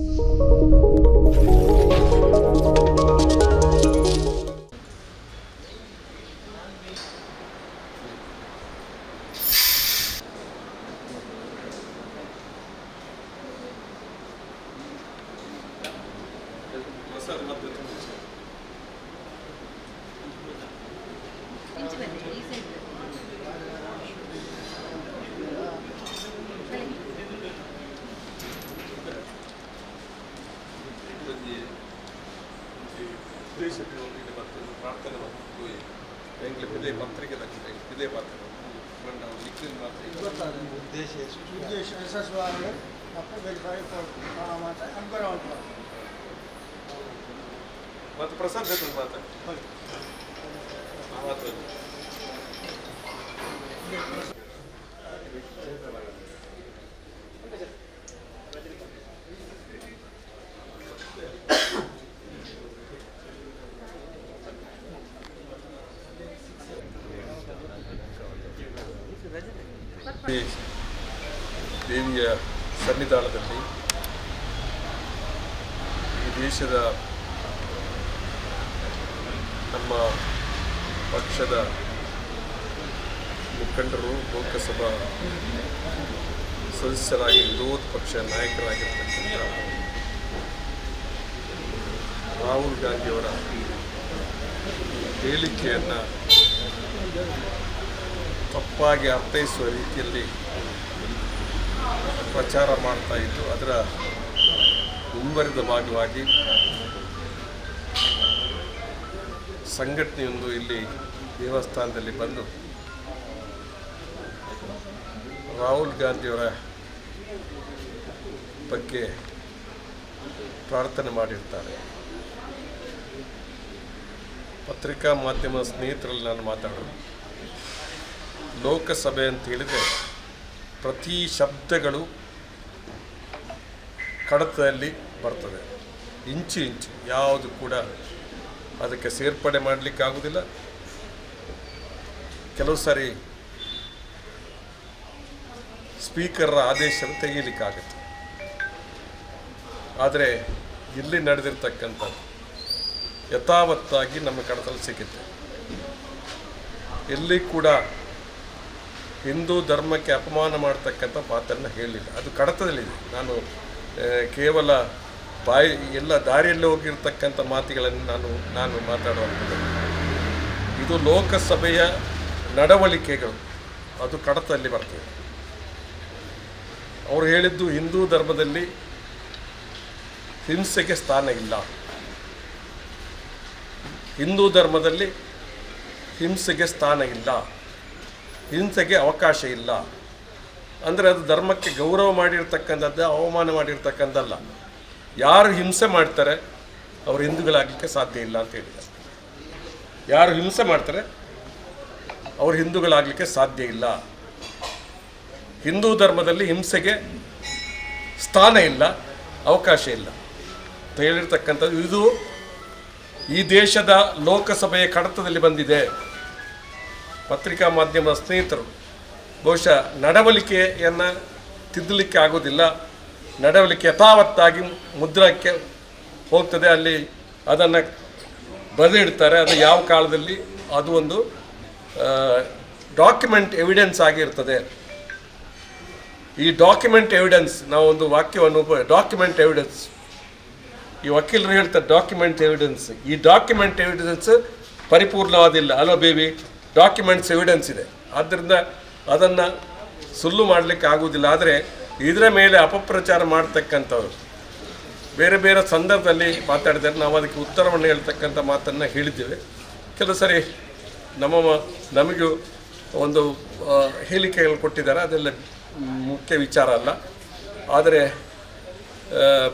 ಇಂಚು ಪ್ರಾರ್ಥನೆ ಮಾಡ್ತೀವಿ ಎಂಗ್ಲಿಗೆ ಇದೇ ಪತ್ರಿಕೆ ತಗ್ಗಿದೆ ಇದೇ ಪಾತ್ರ ನಾವು ಲಿಖಿತ ಮಾತ್ರ ಉದ್ದೇಶ ಉದ್ದೇಶ ಯಶಸ್ವಿಯಾಗಲು ಮತ್ತೆ ವೆರಿಫೈ ಮತ್ತು ಎನ್ವಿರಾನ್ಮೆಂಟ್ ಮತ್ತು ಪ್ರಸಾದ್ ಜೊತೆ ಮಾತಾಡಿ ಮಾತಾಡಿ ದೇವಿಯ ಸನ್ನಿಧಾನದಲ್ಲಿ ಈ ದೇಶದ ನಮ್ಮ ಪಕ್ಷದ ಮುಖಂಡರು ಲೋಕಸಭಾ ಸದಸ್ಯರಾಗಿ, ವಿರೋಧ ಪಕ್ಷ ನಾಯಕರಾಗಿರ್ತಕ್ಕಂಥ ರಾಹುಲ್ ಗಾಂಧಿಯವರ ಹೇಳಿಕೆಯನ್ನು ತಪ್ಪಾಗಿ ಅರ್ಥೈಸುವ ರೀತಿಯಲ್ಲಿ ಪ್ರಚಾರ ಮಾಡ್ತಾ ಇದ್ದು ಅದರ ಮುಂಬರಿದ ಭಾಗವಾಗಿ ಸಂಘಟನೆಯೊಂದು ಇಲ್ಲಿ ದೇವಸ್ಥಾನದಲ್ಲಿ ಬಂದು ರಾಹುಲ್ ಗಾಂಧಿಯವರ ಬಗ್ಗೆ ಪ್ರಾರ್ಥನೆ ಮಾಡಿರ್ತಾರೆ. ಪತ್ರಿಕಾ ಮಾಧ್ಯಮ ಸ್ನೇಹಿತರಲ್ಲಿ ನಾನು ಮಾತಾಡೋದು. ಲೋಕಸಭೆ ಅಂತ ಹೇಳಿದರೆ ಪ್ರತಿ ಶಬ್ದಗಳು ಕಡತದಲ್ಲಿ ಬರ್ತದೆ. ಇಂಚು ಇಂಚು, ಯಾವುದು ಕೂಡ ಅದಕ್ಕೆ ಸೇರ್ಪಡೆ ಮಾಡಲಿಕ್ಕೆ ಆಗೋದಿಲ್ಲ. ಕೆಲವು ಸಾರಿ ಸ್ಪೀಕರ್ರ ಆದೇಶವನ್ನು ತೆಗೀಲಿಕ್ಕಾಗುತ್ತೆ ಆದರೆ ಇಲ್ಲಿ ನಡೆದಿರ್ತಕ್ಕಂಥದ್ದು ಯಥಾವತ್ತಾಗಿ ನಮ್ಮ ಕಡತಲ್ಲಿ ಸಿಗುತ್ತೆ ಎಲ್ಲಿ ಕೂಡ ಹಿಂದೂ ಧರ್ಮಕ್ಕೆ ಅಪಮಾನ ಮಾಡ್ತಕ್ಕಂಥ ಮಾತನ್ನು ಹೇಳಿಲ್ಲ. ಅದು ಕಡತದಲ್ಲಿದೆ. ನಾನು ಕೇವಲ ಬಾಯಿ, ಎಲ್ಲ ದಾರಿಯಲ್ಲಿ ಹೋಗಿರ್ತಕ್ಕಂಥ ಮಾತುಗಳನ್ನು ನಾನು ನಾನು ಮಾತಾಡುವಂಥದ್ದು. ಇದು ಲೋಕಸಭೆಯ ನಡವಳಿಕೆಗಳು. ಅದು ಕಡತದಲ್ಲಿ ಬರ್ತದೆ. ಅವರು ಹೇಳಿದ್ದು ಹಿಂದೂ ಧರ್ಮದಲ್ಲಿ ಹಿಂಸೆಗೆ ಸ್ಥಾನ ಇಲ್ಲ. ಹಿಂದೂ ಧರ್ಮದಲ್ಲಿ ಹಿಂಸೆಗೆ ಸ್ಥಾನ ಇಲ್ಲ. ಹಿಂಸೆಗೆ ಅವಕಾಶ ಇಲ್ಲ. ಅಂದರೆ ಅದು ಧರ್ಮಕ್ಕೆ ಗೌರವ ಮಾಡಿರ್ತಕ್ಕಂಥದ್ದು, ಅವಮಾನ ಮಾಡಿರ್ತಕ್ಕಂಥದ್ದಲ್ಲ. ಯಾರು ಹಿಂಸೆ ಮಾಡ್ತಾರೆ, ಅವರು ಹಿಂದೂಗಳಾಗಲಿಕ್ಕೆ ಸಾಧ್ಯ ಇಲ್ಲ ಅಂತ ಹೇಳಿದ್ದಾರೆ. ಯಾರು ಹಿಂಸೆ ಮಾಡ್ತಾರೆ, ಅವರು ಹಿಂದೂಗಳಾಗಲಿಕ್ಕೆ ಸಾಧ್ಯ ಇಲ್ಲ. ಹಿಂದೂ ಧರ್ಮದಲ್ಲಿ ಹಿಂಸೆಗೆ ಸ್ಥಾನ ಇಲ್ಲ, ಅವಕಾಶ ಇಲ್ಲ ಅಂತ ಹೇಳಿರ್ತಕ್ಕಂಥದ್ದು. ಇದು ಈ ದೇಶದ ಲೋಕಸಭೆಯ ಕಡತದಲ್ಲಿ ಬಂದಿದೆ. ಪತ್ರಿಕಾ ಮಾಧ್ಯಮದ ಸ್ನೇಹಿತರು, ಬಹುಶಃ ನಡವಳಿಕೆಯನ್ನು ತಿದ್ದಲಿಕ್ಕೆ ಆಗೋದಿಲ್ಲ ನಡವಳಿಕೆ ಯಥಾವತ್ತಾಗಿ ಮುದ್ರಕ್ಕೆ ಹೋಗ್ತದೆ, ಅಲ್ಲಿ ಅದನ್ನು ಬರೆದಿಡ್ತಾರೆ. ಅದು ಯಾವ ಕಾಲದಲ್ಲಿ, ಅದು ಒಂದು ಡಾಕ್ಯುಮೆಂಟ್ ಎವಿಡೆನ್ಸ್ ಆಗಿರ್ತದೆ. ಈ ಡಾಕ್ಯುಮೆಂಟ್ ಎವಿಡೆನ್ಸ್ ನಾವೊಂದು ವಾಕ್ಯವನ್ನು ಡಾಕ್ಯುಮೆಂಟ್ ಎವಿಡೆನ್ಸ್. ಈ ವಕೀಲರು ಹೇಳ್ತಾರೆ, ಡಾಕ್ಯುಮೆಂಟ್ ಎವಿಡೆನ್ಸ್. ಈ ಡಾಕ್ಯುಮೆಂಟ್ ಎವಿಡೆನ್ಸ್ ಪರಿಪೂರ್ಣವಾದಿಲ್ಲ. ಅಲ್ವಾ ಬೇಬಿ. ಡಾಕ್ಯುಮೆಂಟ್ಸ್ ಎವಿಡೆನ್ಸ್ ಇದೆ. ಆದ್ದರಿಂದ ಅದನ್ನು ಸುಳ್ಳು ಮಾಡಲಿಕ್ಕೆ ಆಗುವುದಿಲ್ಲ. ಆದರೆ ಇದರ ಮೇಲೆ ಅಪಪ್ರಚಾರ ಮಾಡ್ತಕ್ಕಂಥವ್ರು, ಬೇರೆ ಬೇರೆ ಸಂದರ್ಭದಲ್ಲಿ ಮಾತಾಡಿದರೆ ನಾವು ಅದಕ್ಕೆ ಉತ್ತರವನ್ನು ಹೇಳ್ತಕ್ಕಂಥ ಮಾತನ್ನು ಹೇಳಿದ್ದೇವೆ. ಕೆಲವು ಸರಿ ನಮ್ಮ ನಮಗೂ ಒಂದು ಹೇಳಿಕೆಗಳು ಕೊಟ್ಟಿದ್ದಾರೆ. ಅದೆಲ್ಲ ಮುಖ್ಯ ವಿಚಾರ ಅಲ್ಲ. ಆದರೆ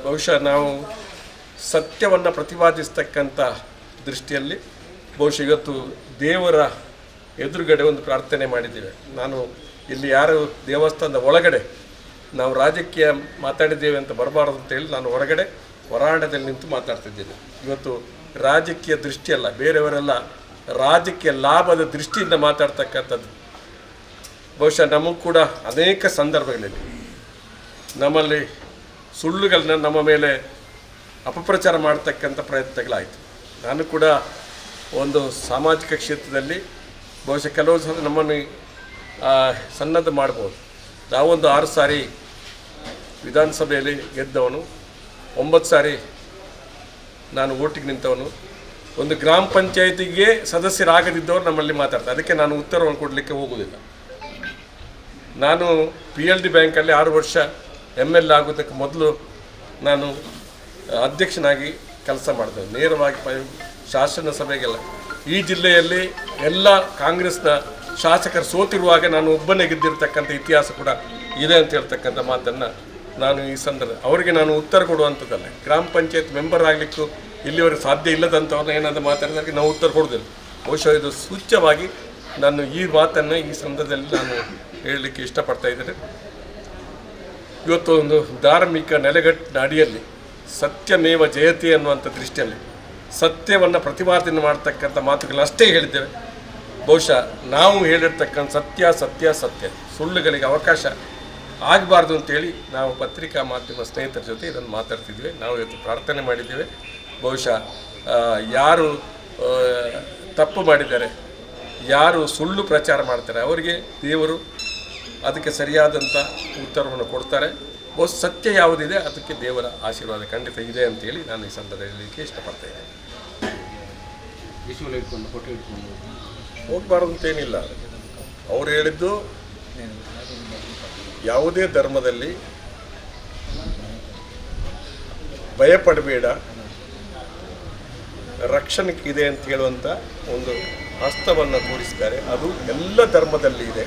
ಬಹುಶಃ ನಾವು ಸತ್ಯವನ್ನು ಪ್ರತಿಪಾದಿಸ್ತಕ್ಕಂಥ ದೃಷ್ಟಿಯಲ್ಲಿ, ಬಹುಶಃ ಇವತ್ತು ದೇವರ ಎದುರುಗಡೆ ಒಂದು ಪ್ರಾರ್ಥನೆ ಮಾಡಿದ್ದೇವೆ. ನಾನು ಇಲ್ಲಿ ಯಾರು ದೇವಸ್ಥಾನದ ಒಳಗಡೆ ನಾವು ರಾಜಕೀಯ ಮಾತಾಡಿದ್ದೇವೆ ಅಂತ ಬರಬಾರದು ಅಂತ ಹೇಳಿ ನಾನು ಹೊರಗಡೆ ಹೊರಾಂಡದಲ್ಲಿ ನಿಂತು ಮಾತಾಡ್ತಿದ್ದೇನೆ. ಇವತ್ತು ರಾಜಕೀಯ ದೃಷ್ಟಿಯಲ್ಲ ಬೇರೆಯವರೆಲ್ಲ ರಾಜಕೀಯ ಲಾಭದ ದೃಷ್ಟಿಯಿಂದ ಮಾತಾಡ್ತಕ್ಕಂಥದ್ದು. ಬಹುಶಃ ನಮಗೂ ಕೂಡ ಅನೇಕ ಸಂದರ್ಭಗಳಲ್ಲಿ ನಮ್ಮಲ್ಲಿ ಸುಳ್ಳುಗಳನ್ನ ನಮ್ಮ ಮೇಲೆ ಅಪಪ್ರಚಾರ ಮಾಡ್ತಕ್ಕಂಥ ಪ್ರಯತ್ನಗಳಾಯಿತು. ನಾನು ಕೂಡ ಒಂದು ಸಾಮಾಜಿಕ ಕ್ಷೇತ್ರದಲ್ಲಿ ಬಹುಶಃ ಕೆಲವು ಸಲ ನಮ್ಮನ್ನು ಸನ್ನದ್ಧ ಮಾಡ್ಬೋದು. ನಾವೊಂದು ಆರು ಸಾರಿ ವಿಧಾನಸಭೆಯಲ್ಲಿ ಗೆದ್ದವನು, ಒಂಬತ್ತು ಸಾರಿ ನಾನು ಓಟಿಗೆ ನಿಂತವನು. ಒಂದು ಗ್ರಾಮ ಪಂಚಾಯತಿಗೆ ಸದಸ್ಯರಾಗದಿದ್ದವರು ನಮ್ಮಲ್ಲಿ ಮಾತಾಡ್ತಾರೆ. ಅದಕ್ಕೆ ನಾನು ಉತ್ತರವನ್ನು ಕೊಡಲಿಕ್ಕೆ ಹೋಗುವುದಿಲ್ಲ. ನಾನು ಪಿ ಎಲ್ ಡಿ ಬ್ಯಾಂಕಲ್ಲಿ ಆರು ವರ್ಷ ಎಂ ಎಲ್ ಆಗೋದಕ್ಕೆ ಮೊದಲು ನಾನು ಅಧ್ಯಕ್ಷನಾಗಿ ಕೆಲಸ ಮಾಡಿದೆ ನೇರವಾಗಿ ಶಾಸನ ಸಭೆಗೆಲ್ಲ ಈ ಜಿಲ್ಲೆಯಲ್ಲಿ ಎಲ್ಲ ಕಾಂಗ್ರೆಸ್ನ ಶಾಸಕರು ಸೋತಿರುವಾಗ ನಾನು ಒಬ್ಬನೇ ಗೆದ್ದಿರ್ತಕ್ಕಂಥ ಇತಿಹಾಸ ಕೂಡ ಇದೆ ಅಂತ ಹೇಳ್ತಕ್ಕಂಥ ಮಾತನ್ನು ನಾನು ಈ ಸಂದರ್ಭ, ಅವರಿಗೆ ನಾನು ಉತ್ತರ ಕೊಡುವಂಥದ್ದಲ್ಲ. ಗ್ರಾಮ ಪಂಚಾಯತ್ ಮೆಂಬರ್ ಆಗಲಿಕ್ಕೂ ಇಲ್ಲಿವರೆಗೆ ಸಾಧ್ಯ ಇಲ್ಲದಂಥವ್ರನ್ನ ಏನಾದರೂ ಮಾತಾಡಿದಾಗ ನಾವು ಉತ್ತರ ಕೊಡೋದಿಲ್ಲ ಬಹುಶಃ ಇದು ಸೂಚ್ಯವಾಗಿ ನಾನು ಈ ಮಾತನ್ನು ಈ ಸಂದರ್ಭದಲ್ಲಿ ನಾನು ಹೇಳಲಿಕ್ಕೆ ಇಷ್ಟಪಡ್ತಾ ಇದ್ದೇನೆ. ಇವತ್ತು ಒಂದು ಧಾರ್ಮಿಕ ನೆಲೆಗಟ್ಟಿನ ಅಡಿಯಲ್ಲಿ ಸತ್ಯಮೇವ ಜಯತೆ ಅನ್ನುವಂಥ ದೃಷ್ಟಿಯಲ್ಲಿ ಸತ್ಯವನ್ನು ಪ್ರತಿಪಾದನೆ ಮಾಡ್ತಕ್ಕಂಥ ಅಷ್ಟೇ ಹೇಳಿದ್ದೇವೆ. ಬಹುಶಃ ನಾವು ಹೇಳಿರ್ತಕ್ಕಂಥ ಸತ್ಯ ಸತ್ಯ ಸತ್ಯ. ಸುಳ್ಳುಗಳಿಗೆ ಅವಕಾಶ ಆಗಬಾರ್ದು ಅಂತೇಳಿ ನಾವು ಪತ್ರಿಕಾ ಮಾಧ್ಯಮ ಸ್ನೇಹಿತರ ಜೊತೆ ಇದನ್ನು ಮಾತಾಡ್ತಿದ್ವಿ. ನಾವು ಇವತ್ತು ಪ್ರಾರ್ಥನೆ ಮಾಡಿದ್ದೇವೆ. ಬಹುಶಃ ಯಾರು ತಪ್ಪು ಮಾಡಿದ್ದಾರೆ, ಯಾರು ಸುಳ್ಳು ಪ್ರಚಾರ ಮಾಡ್ತಾರೆ, ಅವರಿಗೆ ದೇವರು ಅದಕ್ಕೆ ಸರಿಯಾದಂಥ ಉತ್ತರವನ್ನು ಕೊಡ್ತಾರೆ. ಬಹು ಸತ್ಯ ಯಾವುದಿದೆ, ಅದಕ್ಕೆ ದೇವರ ಆಶೀರ್ವಾದ ಖಂಡಿತ ಇದೆ ಅಂತೇಳಿ ನಾನು ಈ ಸಂದರ್ಭದಲ್ಲಿ ಇಷ್ಟಪಡ್ತಾ ಇದ್ದೇನೆ. ಹೋಗಬಾರ್ದು ಅಂತೇನಿಲ್ಲ ಅವ್ರು ಹೇಳಿದ್ದು ಯಾವುದೇ ಧರ್ಮದಲ್ಲಿ ಭಯಪಡಬೇಡ. ಇದೆ ಅಂತ ಹೇಳುವಂಥ ಒಂದು ಹಸ್ತವನ್ನು ತೋರಿಸಿದ್ದಾರೆ ಅದು ಎಲ್ಲ ಧರ್ಮದಲ್ಲಿ ಇದೆ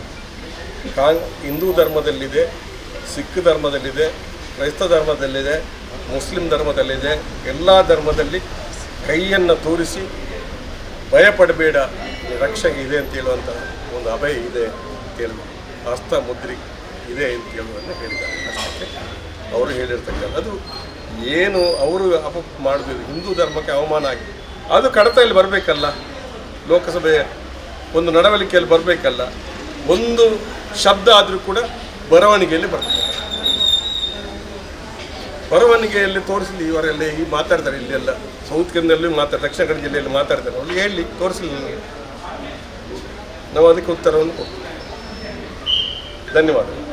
ಕಾಂಗ್ ಹಿಂದೂ ಧರ್ಮದಲ್ಲಿದೆ, ಸಿಖ್ ಧರ್ಮದಲ್ಲಿದೆ, ಕ್ರೈಸ್ತ ಧರ್ಮದಲ್ಲಿದೆ, ಮುಸ್ಲಿಂ ಧರ್ಮದಲ್ಲಿದೆ, ಎಲ್ಲ ಧರ್ಮದಲ್ಲಿ ಕೈಯನ್ನು ತೋರಿಸಿ ಭಯಪಡಬೇಡ. ರಕ್ಷಣೆ ಇದೆ ಅಂತ ಹೇಳುವಂಥ ಒಂದು ಅಭಯ ಇದೆ ಅಂತ ಹೇಳುವ ಹಸ್ತ ಮುದ್ರಿ ಇದೆ ಅಂತ ಹೇಳುವುದನ್ನು ಹೇಳಿದ್ದಾರೆ. ಅಷ್ಟಕ್ಕೆ ಅವರು ಹೇಳಿರ್ತಕ್ಕಂಥ ಅದು ಏನು ಅವರು ಅಪ ಮಾಡಿದ್ರು ಹಿಂದೂ ಧರ್ಮಕ್ಕೆ ಅವಮಾನ ಆಗಿ, ಅದು ಕಡತದಲ್ಲಿ ಬರಬೇಕಲ್ಲ. ಲೋಕಸಭೆಯ ಒಂದು ನಡವಳಿಕೆಯಲ್ಲಿ ಬರಬೇಕಲ್ಲ. ಒಂದು ಶಬ್ದ ಆದರೂ ಕೂಡ ಬರವಣಿಗೆಯಲ್ಲಿ ಬರ್ತದೆ ಬರವಣಿಗೆಯಲ್ಲಿ ತೋರಿಸಲಿ, ಇವರೆಲ್ಲ ಈ ಮಾತಾಡ್ತಾರೆ, ಇಲ್ಲೆಲ್ಲ ಸೌತ್ ಕನ್ನಡದಲ್ಲಿ ಮಾತಾಡ್ತಾರೆ, ದಕ್ಷಿಣ ಕನ್ನಡ ಜಿಲ್ಲೆಯಲ್ಲಿ ಮಾತಾಡ್ತಾರೆ. ಅವ್ರಿಗೆ ಹೇಳಿ, ತೋರಿಸಲಿ ನನಗೆ ನಾವು ಅದಕ್ಕೆ ಉತ್ತರವನ್ನು ಕೊಡ್ತೀವಿ. ಧನ್ಯವಾದಗಳು.